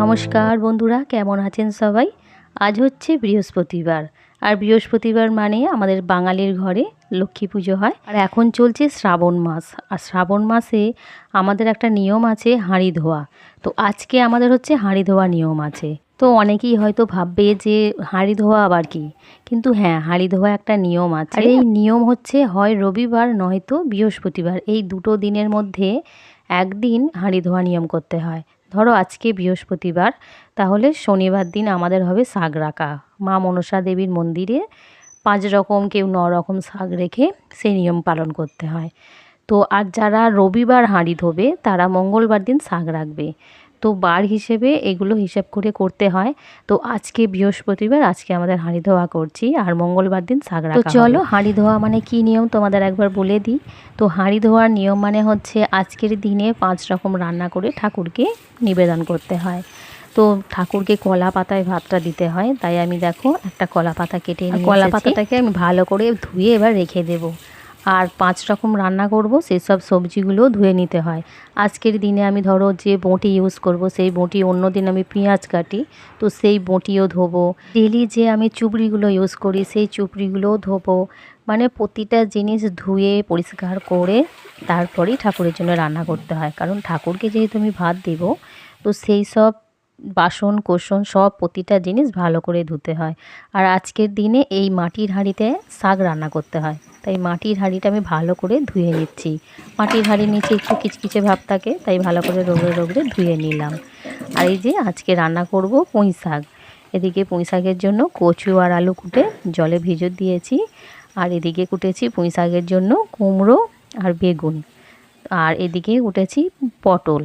নমস্কার বন্ধুরা কেমন আছেন সবাই? আজ হচ্ছে বৃহস্পতিবার। আর বৃহস্পতিবার মানে আমাদের বাঙালির ঘরে লক্ষ্মী পুজো হয়। আর এখন চলছে শ্রাবণ মাস। আর শ্রাবণ মাসে আমাদের একটা নিয়ম আছে হাঁড়ি ধোয়া। তো আজকে আমাদের হচ্ছে হাঁড়ি ধোয়া নিয়ম আছে। তো অনেকেই হয়তো ভাববে যে হাঁড়ি ধোয়া আবার কি? কিন্তু হ্যাঁ হাঁড়ি ধোয়া একটা নিয়ম আছে। আর এই নিয়ম হচ্ছে হয় রবিবার নয়তো বৃহস্পতিবার। এই দুটো দিনের মধ্যে একদিন হাঁড়ি ধোয়া নিয়ম করতে হয়। ধরো আজকে বৃহস্পতিবার, তাহলে শনিবার দিন আমাদের হবে শাক রাখা। মা মনসা দেবীর মন্দিরে পাঁচ রকম কেউ ন রকম শাক রেখে সেই নিয়ম পালন করতে হয়। তো আর যারা রবিবার হাঁড়ি ধোবে, তারা মঙ্গলবার দিন শাক রাখবে। তো বার হিসেবে এগুলো হিসাব করে করতে হয়। তো আজকে বৃহস্পতিবার আজকে আমাদের হাঁড়ি ধোয়া করছি আর মঙ্গলবার দিন শাক রাখা তো চলো হাঁড়ি ধোয়া মানে কি নিয়ম তোমাদের একবার বলে দিই। তো হাঁড়ি ধোয়ার নিয়ম মানে হচ্ছে আজকের দিনে পাঁচ রকম রান্না করে ঠাকুরকে নিবেদন করতে হয়। তো ঠাকুরকে কলা পাতায় ভাতটা দিতে হয়। তাই আমি দেখো একটা কলা পাতা কেটে কলা পাতাটাকে আমি ভালো করে ধুয়ে এবার রেখে দেবো। আর পাঁচ রকম রান্না করব সেসব সবজিগুলো ধুয়ে নিতে হয়। আজকের দিনে আমি ধরো যে বঁটি ইউজ করব, সেই বঁটি অন্য দিন আমি পেঁয়াজ কাটি, তো সেই বঁটিও ধোবো। ডেলি যে আমি চুবড়িগুলো ইউজ করি, সেই চুবড়িগুলোও ধোবো। মানে প্রতিটা জিনিস ধুয়ে, পরিষ্কার করে তারপরেই ঠাকুরের জন্য রান্না করতে হয়। কারণ ঠাকুরকে যেহেতু আমি ভাত দেবো, তো সেই সব বাসন, কোসন সব প্রতিটা জিনিস ভালো করে ধুতে হয়। আর আজকের দিনে এই মাটির হাঁড়িতে শাক রান্না করতে হয়। তাই মাটির হাঁড়িটা আমি ভালো করে ধুয়ে নিচ্ছি। মাটির হাঁড়ির নিচে একটু কিচকিচে ভাব থাকে, তাই ভালো করে রোগড়ে রোগড়ে ধুয়ে নিলাম। আর এই যে আজকে রান্না করব পুঁই শাক। এদিকে পুঁই শাকের জন্য কচু আর আলু কুটে জলে ভিজো দিয়েছি, আর এদিকে কুটেছি পুঁই শাকের জন্য কুমড়ো আর বেগুন। আর এদিকে উঠেছি পটল।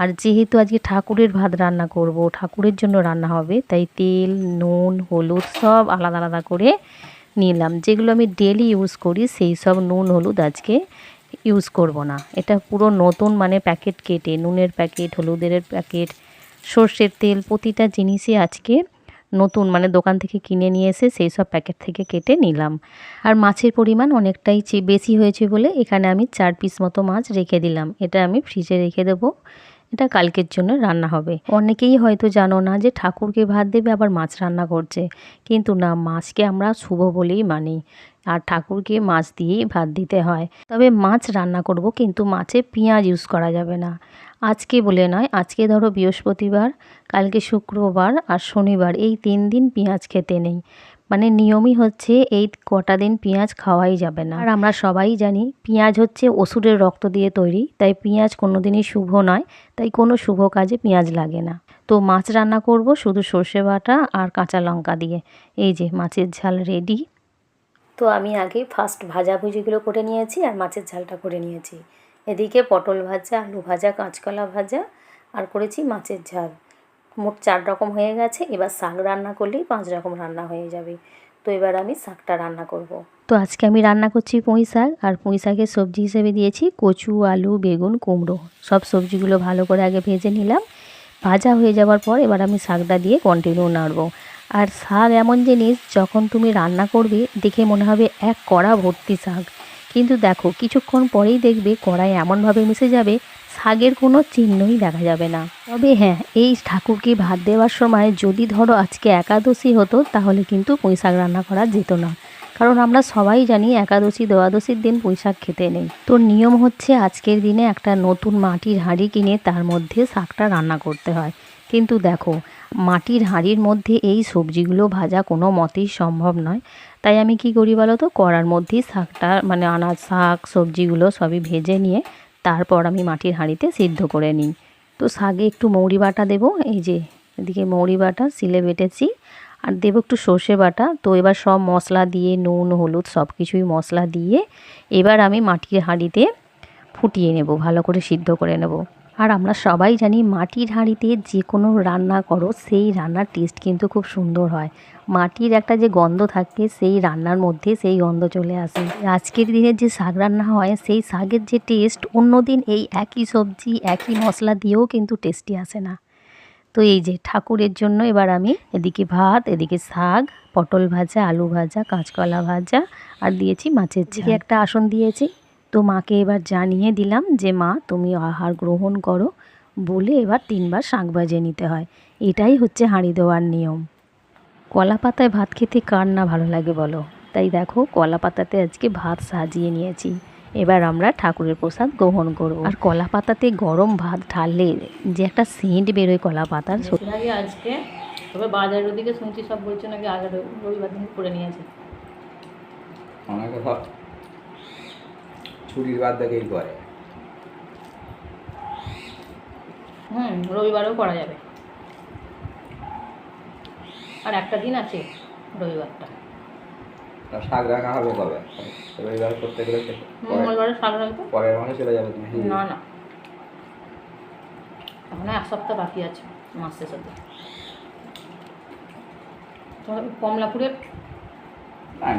আর যেহেতু আজকে ঠাকুরের ভাত রান্না করব, ঠাকুরের জন্য রান্না হবে, তাই তেল, নুন, হলুদ সব আলাদা আলাদা করে নিলাম। যেগুলো আমি ডেলি ইউজ করি, সেই সব নুন, হলুদ আজকে ইউজ করব না। এটা পুরো নতুন মানে প্যাকেট কেটে, নুনের প্যাকেট হলুদের প্যাকেট সর্ষের তেল, প্রতিটা জিনিসই আজকে নতুন মানে দোকান থেকে কিনে নিয়ে এসে সেই সব প্যাকেট থেকে কেটে নিলাম। আর মাছের পরিমাণ অনেকটাই বেশি হয়েছে বলে এখানে আমি চার পিস মতো মাছ রেখে দিলাম। এটা আমি ফ্রিজে রেখে দেবো। এটা কালকের জন্য রান্না হবে। অনেকেই হয়তো জানো না যে ঠাকুরকে ভাত দেবে আবার মাছ রান্না করছে। কিন্তু না, মাছকে আমরা শুভ বলেই মানি। আর ঠাকুরকে মাছ দিয়েই ভাত দিতে হয়। তবে মাছ রান্না করব কিন্তু মাছে পেঁয়াজ ইউজ করা যাবে না। আজকে বলে নয়, আজকে ধরো বৃহস্পতিবার, কালকে শুক্রবার আর শনিবার এই তিন দিন পেঁয়াজ খেতে নেই। মানে নিয়মই হচ্ছে এই কটা দিন পেঁয়াজ খাওয়াই যাবে না। আর আমরা সবাই জানি পেঁয়াজ হচ্ছে ওষুধের রক্ত দিয়ে তৈরি, তাই পেঁয়াজ কোনো দিনই শুভ নয়, তাই কোনো শুভ কাজে পেঁয়াজ লাগে না। তো মাছ রান্না করব শুধু সর্ষে বাটা আর কাঁচা লঙ্কা দিয়ে। এই যে মাছের ঝাল রেডি তো আমি আগে ফার্স্ট ভাজাভুজিগুলো করে নিয়েছি আর মাছের ঝালটা করে নিয়েছি। এদিকে পটল ভাজা, আলু ভাজা, কাঁচকলা ভাজা আর করেছি মাছের ঝাল। মোট চার রকম হয়ে গেছে। এবার শাক রান্না করলেই পাঁচ রকম রান্না হয়ে যাবে। তো এবার আমি শাকটা রান্না করব। তো আজকে আমি রান্না করছি পুঁই শাক, আর পুঁই শাকের সবজি হিসেবে দিয়েছি কচু, আলু, বেগুন, কুমড়ো। সব সবজিগুলো ভালো করে আগে ভেজে নিলাম। ভাজা হয়ে যাওয়ার পর এবার আমি শাকটা দিয়ে কন্টিনিউ নাড়বো। আর শাক এমন জিনিস, যখন তুমি রান্না করবে, দেখে মনে হবে এক কড়া ভর্তি শাক। কিন্তু দেখো, কিছুক্ষণ পরেই দেখবে কড়াই এমনভাবে মিশে যাবে শাকের কোনো চিহ্নই দেখা যাবে না। তবে হ্যাঁ এই ঠাকুরকে ভাত দেওয়ার সময় যদি ধরো আজকে একাদশী হতো, তাহলে কিন্তু পুঁই শাক রান্না করা যেত না। কারণ আমরা সবাই জানি একাদশী, দ্বাদশীর দিন পুঁই শাক খেতে নেই। তো নিয়ম হচ্ছে আজকের দিনে একটা নতুন মাটির হাঁড়ি কিনে তার মধ্যে শাকটা রান্না করতে হয়। কিন্তু দেখো, মাটির হাঁড়ির মধ্যে এই সবজিগুলো ভাজা কোনো মতেই সম্ভব নয়। তাই আমি কি করি বলো তো? কড়ার মধ্যেই শাকটা মানে আনাজ, শাক, সবজিগুলো সবই ভেজে নিয়ে তারপর আমি মাটির হাঁড়িতে সিদ্ধ করে নিই। তো শাকে একটু মৌরি বাটা দেবো, এই যে এদিকে মৌরি বাটা সিলে বেটেছি। আর দেবো একটু সর্ষে বাটা। তো এবার সব মশলা দিয়ে, নুন, হলুদ সব কিছুই মশলা দিয়ে এবার আমি মাটির হাঁড়িতে ফুটিয়ে নেব, ভালো করে সিদ্ধ করে নেব। আর আমরা সবাই জানি মাটির হাঁড়িতে যে কোনো রান্না করো, সেই রান্নার টেস্ট কিন্তু খুব সুন্দর হয়। মাটির একটা যে গন্ধ থাকে, সেই রান্নার মধ্যে সেই গন্ধ চলে আসে। আজকের দিনে যে শাক রান্না হয়, সেই শাকের যে টেস্ট অন্য দিন এই একই সবজি, একই মশলা দিয়েও কিন্তু টেস্টি আসে না। তো এই যে ঠাকুরের জন্য এবার আমি এদিকে ভাত, এদিকে শাক, পটল ভাজা, আলু ভাজা, কাঁচকলা ভাজা, আর দিয়েছি মাছের ঝিকে একটা আসন দিয়েছি। তো মাকে এবার জানিয়ে দিলাম যে মা তুমি আহার গ্রহণ করো। বলে এবার তিনবার শাঁখ বাজিয়ে নিতে হয়। এটাই হচ্ছে হাঁড়ি দেওয়ার নিয়ম। কলা পাতায় ভাত খেতে কার না ভালো লাগে বলো? তাই দেখো কলা পাতাতে আজকে ভাত সাজিয়ে নিয়েছি। এবার আমরা ঠাকুরের প্রসাদ গ্রহণ করব। আর কলা পাতাতে গরম ভাত ঢাললে যে একটা সেন্ট বেরোয় কলা পাতার আগে আজকে। তবে বাজারের ওদিকে শুনছি সব বলছে নাকি আগে রবিবার দিন করে নিয়েছে। ছুটির বাদ দেখেই করে। হুম রবিবারেও করা যাবে। আর একটা দিন আছে রবিবারটা। শাক রাখা হবে কবে? রবিবার করতে গেলে মঙ্গলবারে শাক রাখব? পরের মাসে চলে যাবে তুমি না না। এখন এক সপ্তাহ বাকি আছে মাস শেষ হতে কমলাপুরের? না।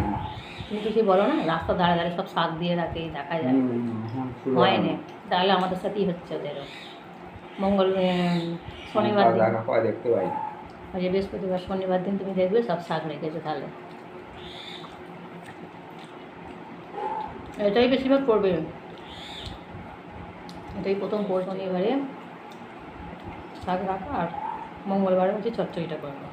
তুমি কিছু বলো না রাস্তা ধারে ধারে সব শাক দিয়ে রাখে দেখা যায়। হয় না। তাহলে আমাদের সাথেই হচ্ছে ওদেরও। মঙ্গল শনিবার দিন। দেখতে পাই। ওই যে বৃহস্পতিবার শনিবার দিন তুমি দেখবে সব শাক রেখেছো তাহলে। এটাই বেশিরভাগ করবে। এটাই প্রথম করবে শনিবারে শাক রাখা আর মঙ্গলবারে হচ্ছে চচ্চড়িটা করবে।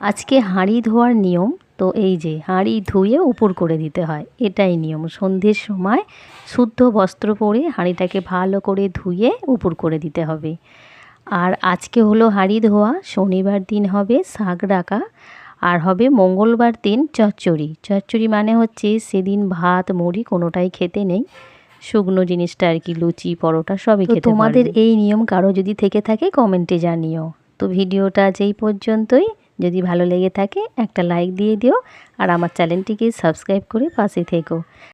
আজকে হাঁড়ি ধোয়ার নিয়ম তো এই যে হাঁড়ি ধুয়ে উপর করে দিতে হয় এটাই নিয়ম। সন্ধ্যের সময় শুদ্ধ বস্ত্র পরে হাঁড়িটাকে ভালো করে ধুয়ে উপর করে দিতে হবে। আর আজকে হলো হাঁড়ি ধোয়া শনিবার দিন হবে শাক ডাকা আর হবে মঙ্গলবার দিন চচ্চড়ি। চচ্চড়ি মানে হচ্ছে সেদিন ভাত মুড়ি কোনোটাই খেতে নেই। শুকনো জিনিসটা আর কি লুচি পরোটা সবই খেতে তোমাদের এই নিয়ম কারও যদি থেকে থাকে কমেন্টে জানিও। তো ভিডিওটা আজ এই পর্যন্তই। যদি ভালো লেগে থাকে একটা লাইক দিয়ে দিও আর আমার চ্যানেলটিকে সাবস্ক্রাইব করে পাশে থেকো।